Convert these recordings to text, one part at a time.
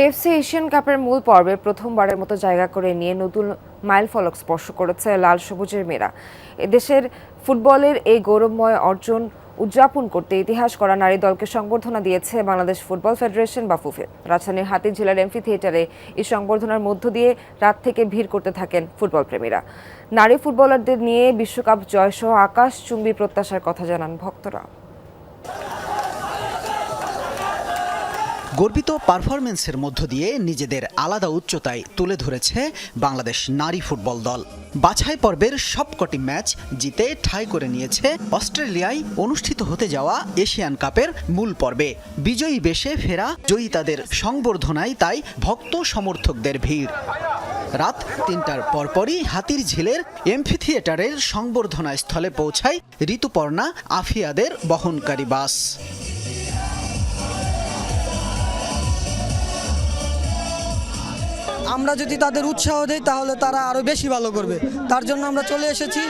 AFC Asian কাপের মূল পর্বে প্রথমবারের মতো জায়গা করে নিয়ে নতুন মাইল ফলক স্পর্শ করেছে লাল সবুজের মেয়েরা। এদেশের ফুটবলের এই গৌরবময় অর্জন উদযাপন করতে ইতিহাস করা নারী দলকে সংবর্ধনা দিয়েছে বাংলাদেশ ফুটবল ফেডারেশন বা ফুফে রাজধানীর হাতিঝিলার এমফি থিয়েটারে এই সংবর্ধনার মধ্য দিয়ে রাত থেকে ভিড় করতে থাকেন ফুটবল প্রেমীরা নারী ফুটবলারদের নিয়ে বিশ্বকাপ জয়সহ আকাশ চুম্বী প্রত্যাশার কথা জানান ভক্তরা। গর্বিত পারফরমেন্সের মধ্য দিয়ে নিজেদের আলাদা উচ্চতায় তুলে ধরেছে বাংলাদেশ নারী ফুটবল দল। বাছাই পর্বের সবকটি ম্যাচ জিতে ঠাঁই করে নিয়েছে অস্ট্রেলিয়ায় অনুষ্ঠিত হতে যাওয়া এশিয়ান কাপের মূল পর্বে। বিজয়ী বেশে ফেরা জয়িতাদের সংবর্ধনায় তাই ভক্ত সমর্থকদের ভিড়। রাত তিনটার পরপরই হাতির ঝিলের এমফি থিয়েটারের সংবর্ধনা স্থলে পৌঁছায় ঋতুপর্ণা আফিয়াদের বহনকারী বাস। আমরা যদি তাদের উৎসাহ দেই তাহলে তারা আরও বেশি ভালো করবে। তার জন্য আমরা চলে এসেছি।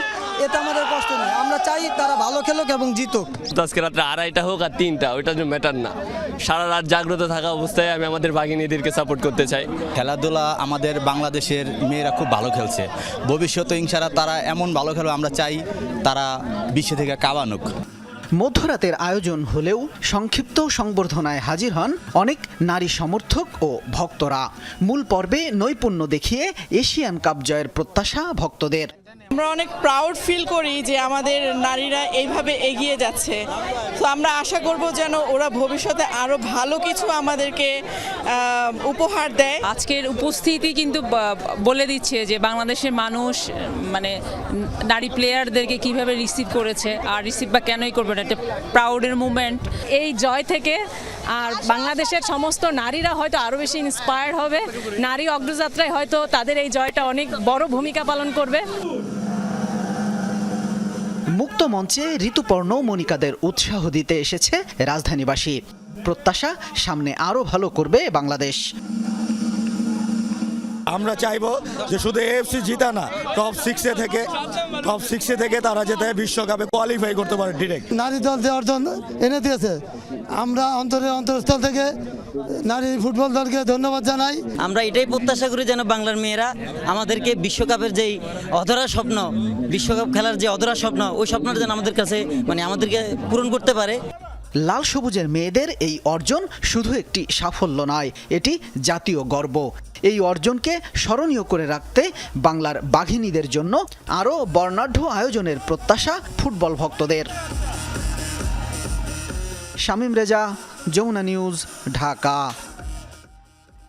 এতে আমাদের কষ্ট নেই। আমরা চাই তারা ভালো খেলুক এবং জিতুক। আজকে রাত্রে আড়াইটা হোক আর তিনটা ওইটা জন্য ম্যাটার না। সারা রাত জাগ্রত থাকা অবস্থায় আমি আমাদের বাঘিনীদেরকে সাপোর্ট করতে চাই। খেলাধুলা আমাদের বাংলাদেশের মেয়েরা খুব ভালো খেলছে। ভবিষ্যতে ইনশারা তারা এমন ভালো খেলো আমরা চাই তারা বিশ্ব থেকে কাবানুক। মধ্যরাতের আয়োজন হলেও সংক্ষিপ্ত সংবর্ধনায় হাজির হন অনেক নারী সমর্থক ও ভক্তরা। মূল পর্বে নৈপুণ্য দেখিয়ে এশিয়ান কাপ জয়ের প্রত্যাশা ভক্তদের। আমরা অনেক প্রাউড ফিল করি যে আমাদের নারীরা এইভাবে এগিয়ে যাচ্ছে। তো আমরা আশা করব যেন ওরা ভবিষ্যতে আরও ভালো কিছু আমাদেরকে উপহার দেয়। আজকের উপস্থিতি কিন্তু বলে দিচ্ছে যে বাংলাদেশের মানুষ মানে নারী প্লেয়ারদেরকে কীভাবে রিসিভ করেছে, আর রিসিভ বা কেনই করবে না একটা প্রাউডের মুভমেন্ট এই জয় থেকে আর বাংলাদেশের সমস্ত নারীরা হয়তো আরও বেশি ইন্সপায়ার্ড হবে। নারী অগ্রযাত্রায় হয়তো তাদের এই জয়টা অনেক বড় ভূমিকা পালন করবে। মুক্ত মঞ্চে ঋতুপর্ণ মনিকাদের উৎসাহ দিতে এসেছে রাজধানীবাসী। প্রত্যাশা সামনে আরও ভালো করবে বাংলাদেশ। আমরা চাইব যে শুধু এএফসি জিতা না টপ সিক্সে থেকে টপ সিক্সে থেকে তারা যাতে বিশ্বকাপে কোয়ালিফাই করতে পারে ডিরেক্ট নারী দল যে অর্জন এনে দিয়েছে। আমরা অন্তরের অন্তরস্থল থেকে নারী ফুটবল দলকে ধন্যবাদ জানাই। আমরা এটাই প্রত্যাশা করি যেন বাংলার মেয়েরা আমাদেরকে বিশ্বকাপের যেই অধরা স্বপ্ন বিশ্বকাপ খেলার যে অধরা স্বপ্ন ওই স্বপ্নটা যেন আমাদের কাছে মানে আমাদেরকে পূরণ করতে পারে। লাল সবুজের মেয়েদের এই অর্জন শুধু একটি সাফল্য নয়, এটি জাতীয় গর্ব। এই অর্জনকে স্মরণীয় করে রাখতে বাংলার বাঘিনীদের জন্য আরও বর্ণাঢ্য আয়োজনের প্রত্যাশা ফুটবল ভক্তদের। শামীম রেজা, যমুনা নিউজ, ঢাকা।